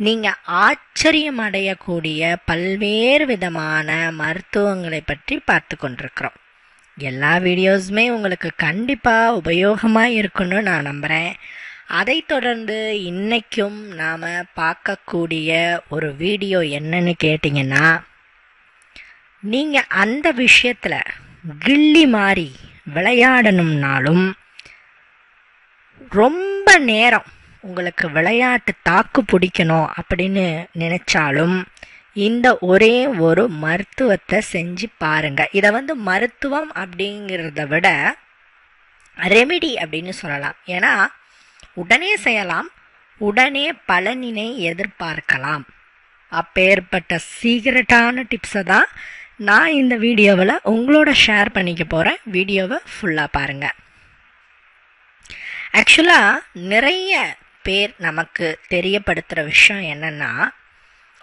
நீங்கள் ஆச்சரியம் அடையக்கூடிய பல்வேறு விதமான மருத்துவங்களை பற்றி பார்த்து கொண்டிருக்கிறோம். எல்லா வீடியோஸுமே உங்களுக்கு கண்டிப்பாக உபயோகமாக இருக்குன்னு நான் நம்புகிறேன் அதைத் தொடர்ந்து இன்னைக்கும் நாம் பார்க்கக்கூடிய ஒரு வீடியோ என்னன்னு கேட்டிங்கன்னா நீங்கள் அந்த விஷயத்தில் கில்லி மாதிரி விளையாடணும்னாலும் ரொம்ப நேரம் உங்களுக்கு விளையாட்டு தாக்கு பிடிக்கணும் அப்படின்னு நினைச்சாலும் இந்த ஒரே ஒரு மருத்துவத்தை செஞ்சு பாருங்க. இதை வந்து மருத்துவம் அப்படிங்கிறத விட ரெமிடி அப்படின்னு சொல்லலாம். ஏன்னா உடனே செய்யலாம் உடனே பலனினை எதிர்பார்க்கலாம். அப்பேற்பட்ட சீக்கிரட்டான டிப்ஸை தான் நான் இந்த வீடியோவில் உங்களோட ஷேர் பண்ணிக்க போகிறேன் வீடியோவை ஃபுல்லாக பாருங்கள் ஆக்சுவலாக நிறைய பேர் நமக்கு தெரியப்படுத்துகிற விஷயம் என்னென்னா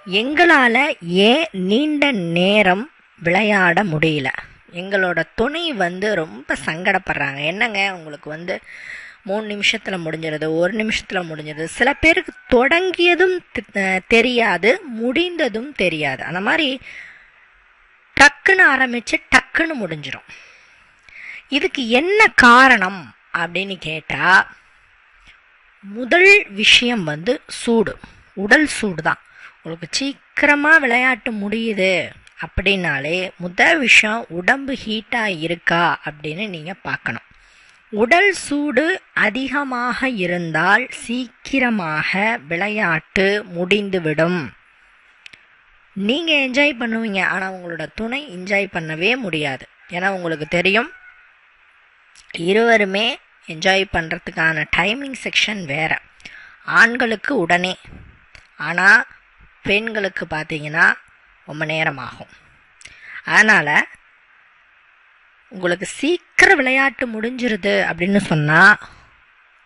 எங்களால் ஏன் நீண்ட நேரம் விளையாட முடியல? எங்களோட துணை வந்து ரொம்ப சங்கடப்படுறாங்க. என்னங்க? உங்களுக்கு வந்து மூணு நிமிஷத்தில் முடிஞ்சிருது ஒரு நிமிஷத்தில் முடிஞ்சிருது. சில பேருக்கு தொடங்கியதும் தெரியாது முடிந்ததும் தெரியாது. அந்த மாதிரி டக்குன்னு ஆரம்பித்து டக்குன்னு முடிஞ்சிடும் இதுக்கு என்ன காரணம் அப்படின்னு கேட்டால் முதல் விஷயம் வந்து சூடு. உடல் சூடு தான் உங்களுக்கு சீக்கிரமாக விளையாட்டு முடியுது அப்படின்னாலே முதல் விஷயம் உடம்பு ஹீட்டாக இருக்கா அப்படின்னு நீங்கள் பார்க்கணும். உடல் சூடு அதிகமாக இருந்தால் சீக்கிரமாக விளையாட்டு முடிந்துவிடும். நீங்கள் என்ஜாய் பண்ணுவீங்க ஆனால் உங்களோட துணை என்ஜாய் பண்ணவே முடியாது. ஏன்னா உங்களுக்கு தெரியும் இருவருமே என்ஜாய் பண்ணுறதுக்கான டைமிங் செக்ஷன் வேறு. ஆண்களுக்கு உடனே. ஆனால் பெண்களுக்கு பார்த்தீங்கன்னா ரொம்ப நேரம் ஆகும் அதனால் உங்களுக்கு சீக்கிரம் விளையாட்டு முடிஞ்சிருது அப்படின்னு சொன்னால்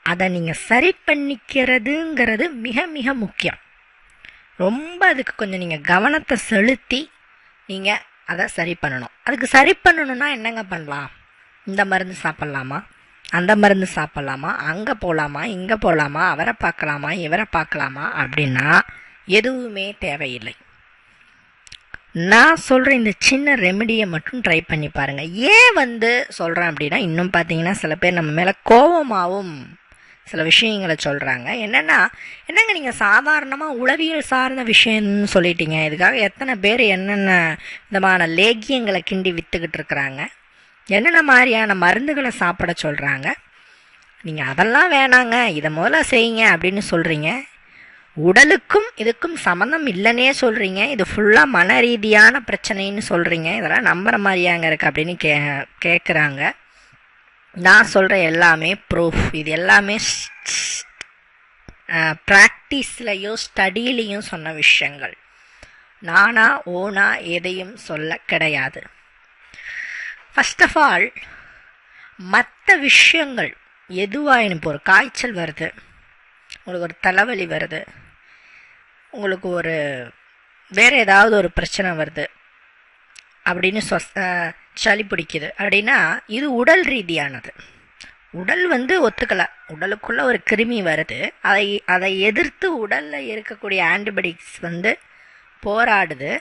அதை நீங்கள் சரி பண்ணிக்கிறதுங்கிறது மிக மிக முக்கியம். ரொம்ப அதுக்கு கொஞ்சம் நீங்கள் கவனத்தை செலுத்தி நீங்கள் அதை சரி பண்ணணும். அதுக்கு சரி பண்ணணுன்னா என்னங்க பண்ணலாம்? இந்த மருந்து சாப்பிட்லாமா? அந்த மருந்து சாப்பிட்லாமா? அங்கே போகலாமா இங்கே போகலாமா அவரை பார்க்கலாமா? இவரை பார்க்கலாமா? அப்படின்னா எதுவுமே தேவையில்லை. நான் சொல்கிற இந்த சின்ன ரெமெடியை மட்டும் ட்ரை பண்ணி பாருங்கள் ஏன் வந்து சொல்கிறேன் அப்படின்னா இன்னும் பார்த்தீங்கன்னா சில பேர் நம்ம மேலே கோபமாகவும் சில விஷயங்களை சொல்கிறாங்க என்னென்னா என்னங்க நீங்கள் சாதாரணமாக உளவியல் சார்ந்த விஷயம்னு சொல்லிட்டீங்க. இதுக்காக எத்தனை பேர் என்னென்ன விதமான லேகியங்களை கிண்டி விற்றுக்கிட்டு இருக்கிறாங்க? என்னென்ன மாதிரியான மருந்துகளை சாப்பிட சொல்கிறாங்க நீங்கள் அதெல்லாம் வேணாங்க இதை முதல்ல செய்யுங்க அப்படின்னு சொல்கிறீங்க உடலுக்கும் இதுக்கும் சம்மந்தம் இல்லைன்னே சொல்கிறீங்க இது ஃபுல்லாக மன ரீதியான பிரச்சனைன்னு சொல்கிறீங்க இதெல்லாம் நம்புகிற மாதிரியாங்க இருக்குது அப்படின்னு கே கேட்குறாங்க நான் சொல்கிற எல்லாமே ப்ரூஃப் இது எல்லாமே ப்ராக்டிஸ்லையும் ஸ்டடியிலையும் சொன்ன விஷயங்கள். நானா ஓனா எதையும் சொல்ல கிடையாது. ஃபர்ஸ்ட் ஆஃப் ஆல் மற்ற விஷயங்கள் எதுவாக இப்போ ஒரு காய்ச்சல் வருது உங்களுக்கு ஒரு தலைவலி வருது உங்களுக்கு ஒரு வேறு ஏதாவது ஒரு பிரச்சனை வருது அப்படின்னு சொஸ் சளி பிடிக்குது அப்படின்னா இது உடல் ரீதியானது. உடல் வந்து ஒத்துக்கலை. உடலுக்குள்ளே ஒரு கிருமி வருது. அதை அதை எதிர்த்து உடலில் இருக்கக்கூடிய ஆன்டிபயோட்டிக்ஸ் வந்து போராடுது.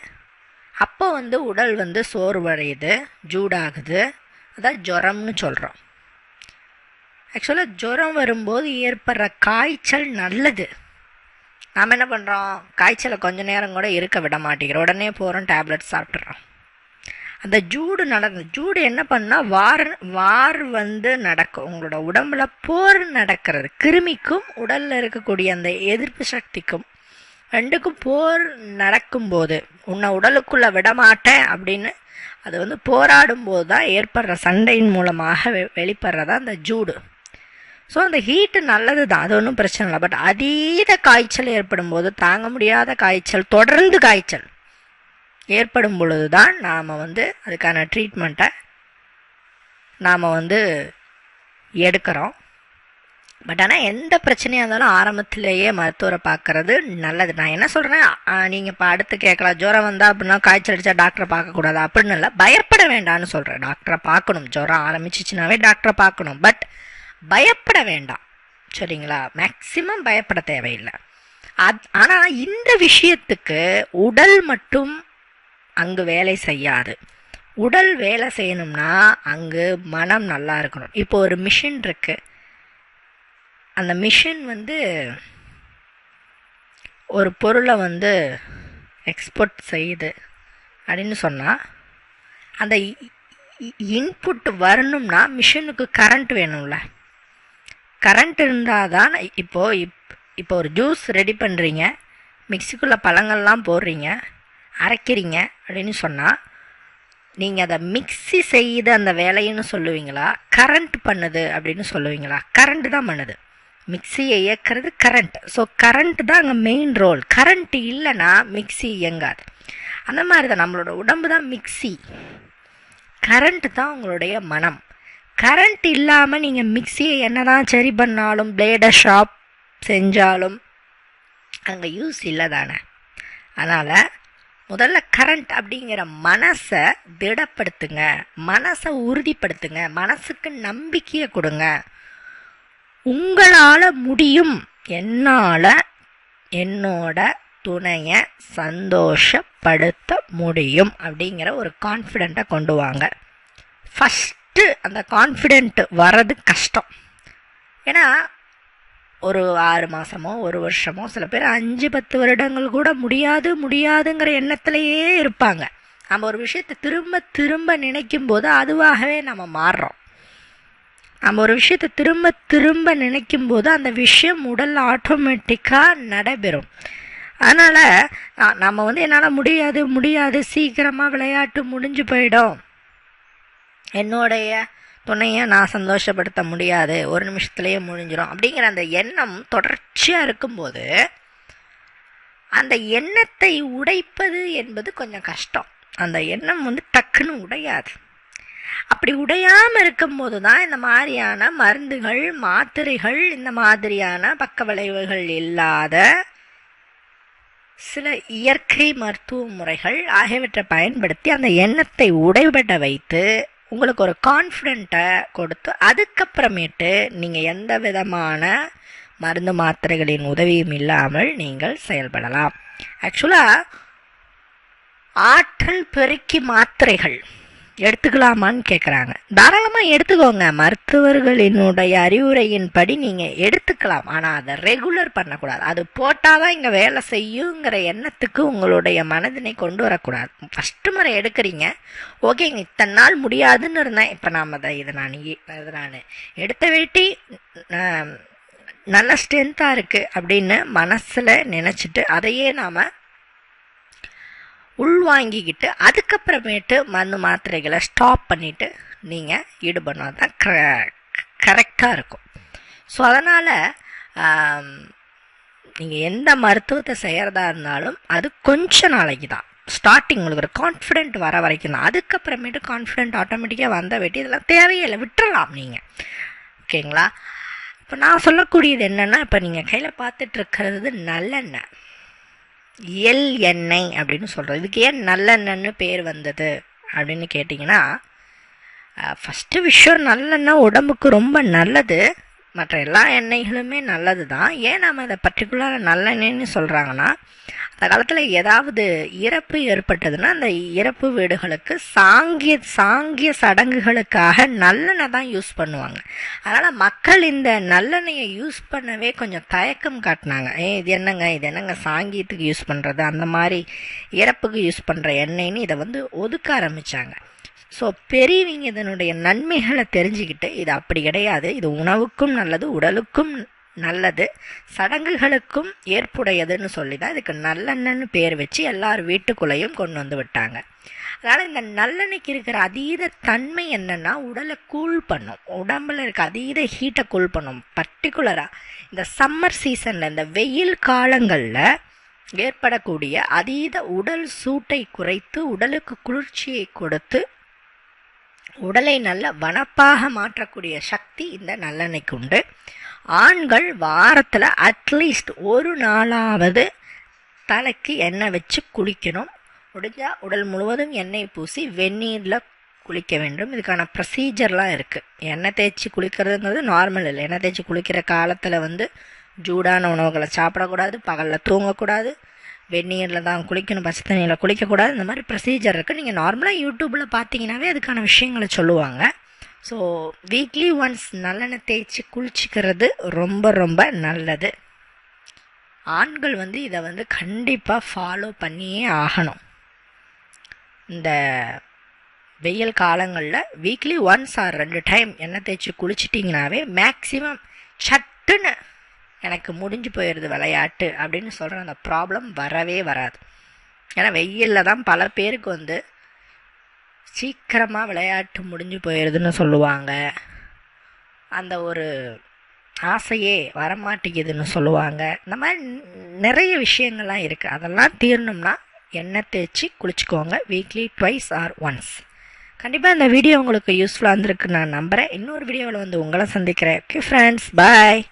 அப்போ வந்து உடல் வந்து சோர்வடையுது ஜூடாகுது அதான் ஜுரம்னு சொல்கிறோம் ஆக்சுவலாக ஜுரம் வரும்போது ஏற்படுற காய்ச்சல் நல்லது. நாம் என்ன பண்ணுறோம் காய்ச்சலை கொஞ்ச நேரம் கூட இருக்க விட மாட்டேங்கிறோம் உடனே போகிறோம் டேப்லெட் சாப்பிட்றோம் அந்த ஜூடு நடந்த ஜூடு என்ன பண்ணால் வார் வார் வந்து நடக்கும். உங்களோட உடம்புல போர் நடக்கிறது. கிருமிக்கும் உடலில் இருக்கக்கூடிய அந்த எதிர்ப்பு சக்திக்கும் ரெண்டுக்கும் போர் நடக்கும்போது உன்னை உடலுக்குள்ளே விடமாட்டேன் அப்படின்னு அது வந்து போராடும் போது தான் ஏற்படுற சண்டையின் மூலமாக வெ வெளிப்படுறதா அந்த ஜூடு. ஸோ அந்த ஹீட்டு நல்லது தான் அது ஒன்றும் பிரச்சனை இல்லை. பட் அதீத காய்ச்சல் ஏற்படும் போது தாங்க முடியாத காய்ச்சல் தொடர்ந்து காய்ச்சல் ஏற்படும் பொழுது தான் நாம் வந்து அதுக்கான ட்ரீட்மெண்ட்டை நாம் வந்து எடுக்கிறோம். பட் ஆனால் எந்த பிரச்சனையாக இருந்தாலும் ஆரம்பத்திலேயே மருத்துவரை பார்க்கறது நல்லது. நான் என்ன சொல்கிறேன் நீங்கள் இப்போ அடுத்து கேட்கலாம் ஜுரம் வந்தால் அப்படின்னா காய்ச்சல் அடித்தா டாக்டரை பார்க்கக்கூடாது அப்படின்னு இல்லை. பயப்பட வேண்டாம்னு சொல்கிறேன் டாக்டரை பார்க்கணும். ஜுரம் ஆரம்பிச்சிச்சுனாவே டாக்டரை பார்க்கணும். பட் பயப்பட வேண்டாம். சரிங்களா? மேக்சிமம் பயப்பட தேவையில்லை. அத் ஆனால் இந்த விஷயத்துக்கு உடல் மட்டும் அங்கு வேலை செய்யாது. உடல் வேலை செய்யணும்னா அங்கு மனம் நல்லா இருக்கணும். இப்போ ஒரு மிஷின் இருக்குது அந்த மிஷின் வந்து ஒரு பொருளை வந்து எக்ஸ்போர்ட் செய்யுது அப்படின்னு சொன்னால் அந்த இன்புட் வரணும்னா மிஷினுக்கு கரண்ட் வேணும்ல. கரண்ட் இருந்தால் தான் இப்போது இப் இப்போ ஒரு ஜூஸ் ரெடி பண்ணுறீங்க மிக்சிக்குள்ளே பழங்கள்லாம் போடுறீங்க அரைக்கிறீங்க அப்படின்னு சொன்னால் நீங்கள் அதை மிக்சி செய்யுது அந்த வேலைன்னு சொல்லுவீங்களா? கரண்ட் பண்ணுது அப்படின்னு சொல்லுவீங்களா? கரண்ட் தான் பண்ணுது. மிக்சியை இயக்கிறது கரண்ட் ஸோ கரண்ட் தான் அங்கே மெயின் ரோல் கரண்ட் இல்லைன்னா மிக்சி இயங்காது. அந்த மாதிரி தான் நம்மளோட உடம்பு தான் மிக்சி கரண்ட் தான் உங்களுடைய மனம். கரண்ட் இல்லாமல் நீங்கள் மிக்சியை என்ன தான் சரி பண்ணாலும் பிளேடை ஷாப் செஞ்சாலும் அங்கே யூஸ் இல்லை தானே அதனால் முதல்ல கரண்ட் அப்படிங்கிற மனசை திடப்படுத்துங்க. மனசை உறுதிப்படுத்துங்க. மனசுக்கு நம்பிக்கையை கொடுங்க. உங்களால் முடியும். என்னால் என்னோட துணையை சந்தோஷப்படுத்த முடியும் அப்படிங்கிற ஒரு கான்ஃபிடெண்ட்டை கொண்டு வாங்க. ஃபஸ்ட்டு அந்த கான்ஃபிடென்ட் வர்றது கஷ்டம். ஏன்னா ஒரு ஆறு மாதமோ ஒரு வருஷமோ சில பேர் அஞ்சு பத்து வருடங்கள் கூட முடியாது முடியாதுங்கிற எண்ணத்திலேயே இருப்பாங்க. நம்ம ஒரு விஷயத்தை திரும்ப திரும்ப நினைக்கும் போது அதுவாகவே நம்ம மாறுறோம். நம்ம ஒரு விஷயத்தை திரும்ப திரும்ப நினைக்கும் போது அந்த விஷயம் உடல் ஆட்டோமேட்டிக்காக நடைபெறும். அதனால் நம்ம வந்து என்னால் முடியாது முடியாது சீக்கிரமாக விளையாட்டு முடிஞ்சு போயிடும். என்னுடைய துணையை நான் சந்தோஷப்படுத்த முடியாது ஒரு நிமிஷத்துலேயே முடிஞ்சிடும் அப்படிங்கிற அந்த எண்ணம் தொடர்ச்சியாக இருக்கும்போது அந்த எண்ணத்தை உடைப்பது என்பது கொஞ்சம் கஷ்டம். அந்த எண்ணம் வந்து டக்குன்னு உடையாது. அப்படி உடையாமல் இருக்கும்போது தான் இந்த மாதிரியான மருந்துகள் மாத்திரைகள் இந்த மாதிரியான பக்க விளைவுகள் இல்லாத சில இயற்கை மருத்துவ முறைகள் ஆகியவற்றை பயன்படுத்தி அந்த எண்ணத்தை உடைபட வைத்து உங்களுக்கு ஒரு கான்ஃபிடென்ட்டை கொடுத்து அதுக்கப்புறமேட்டு நீங்கள் எந்த விதமான மருந்து மாத்திரைகளின் உதவியும் இல்லாமல் நீங்கள் செயல்படலாம். ஆக்சுவலாக ஆற்றல் பெருக்கி மாத்திரைகள் எடுத்துக்கலாமான்னு கேட்குறாங்க தாராளமாக எடுத்துக்கோங்க. மருத்துவர்களினுடைய அறிவுரையின்படி நீங்கள் எடுத்துக்கலாம். ஆனால் அதை ரெகுலர் பண்ணக்கூடாது. அது போட்டால் தான் இங்கே வேலை செய்யுங்கிற எண்ணத்துக்கு உங்களுடைய மனதினை கொண்டு வரக்கூடாது. ஃபஸ்ட்டு முறை எடுக்கிறீங்க. ஓகேங்க இத்தனை நாள் முடியாதுன்னு இருந்தேன். இப்போ நாம் அதை இதை நான் இதை நான் எடுத்த வேட்டி நல்ல ஸ்ட்ரென்த்தாக இருக்குது அப்படின்னு மனசில் நினச்சிட்டு அதையே நாம் உள்வாங்கிக்கிட்டு அதுக்கப்புறமேட்டு மருந்து மாத்திரைகளை ஸ்டாப் பண்ணிவிட்டு நீங்கள் ஈடுபடணும் தான் க கரெக்டாக இருக்கும். ஸோ அதனால் நீங்கள் எந்த மருத்துவத்தை செய்கிறதா இருந்தாலும் அது கொஞ்ச நாளைக்கு தான். ஸ்டார்டிங் உங்களுக்கு ஒரு கான்ஃபிடென்ட் வர வரைக்கும் தான். அதுக்கப்புறமேட்டு கான்ஃபிடென்ட் ஆட்டோமேட்டிக்காக வந்த வெட்டி இதெல்லாம் தேவையில்லை விட்டுறலாம் நீங்கள் ஓகேங்களா? இப்போ நான் சொல்லக்கூடியது என்னென்னா இப்போ நீங்கள் கையில் பார்த்துட்ருக்கிறது நல்லெண்ணெய். எல் எண்ணெய் அப்படின்னு சொல்கிறோம் இதுக்கு ஏன் நல்லெண்ணெய்னு பேர் வந்தது அப்படின்னு கேட்டிங்கன்னா ஃபஸ்ட்டு விஷயம் நல்லெண்ணெய் உடம்புக்கு ரொம்ப நல்லது. மற்ற எல்லா எண்ணெய்களுமே நல்லது தான் ஏன் நம்ம இதை பர்டிகுலராக நல்லெண்ணெய்னு சொல்கிறாங்கன்னா அந்த காலத்தில் ஏதாவது இறப்பு ஏற்பட்டதுன்னா அந்த இறப்பு வீடுகளுக்கு சாங்கிய சாங்கிய சடங்குகளுக்காக நல்லெண்ணெய் தான் யூஸ் பண்ணுவாங்க. அதனால் மக்கள் இந்த நல்லெண்ணெயை யூஸ் பண்ணவே கொஞ்சம் தயக்கம் காட்டினாங்க. ஏ இது என்னங்க இது என்னங்க சாங்கியத்துக்கு யூஸ் பண்ணுறது அந்த மாதிரி இறப்புக்கு யூஸ் பண்ணுற எண்ணெய்னு இதை வந்து ஒதுக்க ஆரம்பித்தாங்க ஸோ பெரியவங்க இதனுடைய நன்மைகளை தெரிஞ்சுக்கிட்டு இது அப்படி கிடையாது. இது உணவுக்கும் நல்லது உடலுக்கும் நல்லது சடங்குகளுக்கும் ஏற்புடையதுன்னு சொல்லி தான் இதுக்கு நல்லெண்ணன்னு பேர் வச்சு எல்லார் வீட்டுக்குள்ளேயும் கொண்டு வந்து விட்டாங்க. அதனால் இந்த நல்லெண்ணெய்க்கு இருக்கிற அதீத தன்மை என்னென்னா உடலை கூல் பண்ணும். உடம்புல இருக்க அதீத ஹீட்டை கூல் பண்ணும். பர்டிகுலராக இந்த சம்மர் சீசனில் இந்த வெயில் காலங்களில் ஏற்படக்கூடிய அதீத உடல் சூட்டை குறைத்து உடலுக்கு குளிர்ச்சியை கொடுத்து உடலை நல்ல வனப்பாக மாற்றக்கூடிய சக்தி இந்த நல்லெண்ணெய்க்கு உண்டு ஆண்கள் வாரத்தில் அட்லீஸ்ட் ஒரு நாளாவது தலைக்கு எண்ணெய் வச்சு குளிக்கணும். முடிஞ்சால் உடல் முழுவதும் எண்ணெய் பூசி வெந்நீரில் குளிக்க வேண்டும். இதுக்கான ப்ரொசீஜர்லாம் இருக்குது எண்ணெய் தேய்ச்சி குளிக்கிறதுங்கிறது நார்மல் இல்லை. எண்ணெய் தேய்ச்சி குளிக்கிற காலத்தில் வந்து ஜூடான உணவுகளை சாப்பிடக்கூடாது பகலில் தூங்கக்கூடாது. வெந்நீரில் தான் குளிக்கணும் பச்சை தண்ணியில் குளிக்கக்கூடாது. இந்த மாதிரி ப்ரொசீஜர் இருக்குது நீங்கள் நார்மலாக யூடியூப்பில் பார்த்தீங்கன்னாவே அதுக்கான விஷயங்களை சொல்லுவாங்க. ஸோ வீக்லி ஒன்ஸ் நல்லெண்ணெய் தேய்ச்சி குளிச்சிக்கிறது ரொம்ப ரொம்ப நல்லது. ஆண்கள் வந்து இதை வந்து கண்டிப்பாக ஃபாலோ பண்ணியே ஆகணும். இந்த வெயில் காலங்களில் வீக்லி ஒன்ஸ் ஆர் ரெண்டு டைம் எண்ணெய் தேய்ச்சி குளிச்சிட்டிங்கனாவே மேக்ஸிமம் சட்டுன்னு எனக்கு முடிஞ்சு போயிடுது விளையாட்டு அப்படின்னு சொல்கிற அந்த ப்ராப்ளம் வரவே வராது. ஏன்னா வெயிலில் தான் பல பேருக்கு வந்து சீக்கிரமாக விளையாட்டு முடிஞ்சு போயிடுதுன்னு சொல்லுவாங்க. அந்த ஒரு ஆசையே வரமாட்டேங்குதுன்னு சொல்லுவாங்க. இந்த மாதிரி நிறைய விஷயங்கள்லாம் இருக்குது அதெல்லாம் தீரணும்னா எண்ணெய் தேய்ச்சி குளிச்சுக்கோங்க. வீக்லி ட்வைஸ் ஆர் ஒன்ஸ் கண்டிப்பாக இந்த வீடியோ உங்களுக்கு யூஸ்ஃபுல்லாக இருந்திருக்கு நான் நம்புகிறேன் இன்னொரு வீடியோவில் வந்து உங்களை சந்திக்கிறேன். Okay friends bye